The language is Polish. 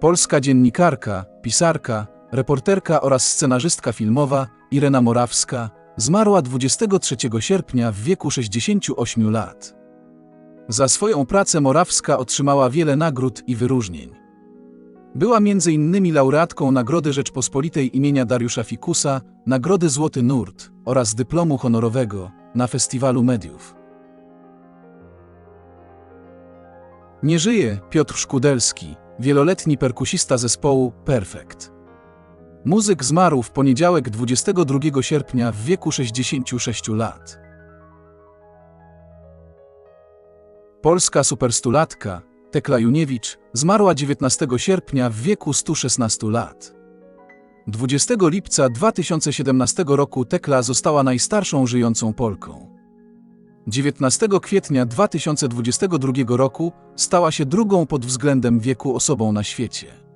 Polska dziennikarka, pisarka, reporterka oraz scenarzystka filmowa Irena Morawska zmarła 23 sierpnia w wieku 68 lat. Za swoją pracę Morawska otrzymała wiele nagród i wyróżnień. Była m.in. laureatką Nagrody Rzeczpospolitej imienia Dariusza Fikusa, Nagrody Złoty Nurt oraz dyplomu honorowego na Festiwalu Mediów. Nie żyje Piotr Szkudelski, wieloletni perkusista zespołu Perfect. Muzyk zmarł w poniedziałek 22 sierpnia w wieku 66 lat. Polska superstulatka Tekla Juniewicz zmarła 19 sierpnia w wieku 116 lat. 20 lipca 2017 roku Tekla została najstarszą żyjącą Polką. 19 kwietnia 2022 roku stała się drugą pod względem wieku osobą na świecie.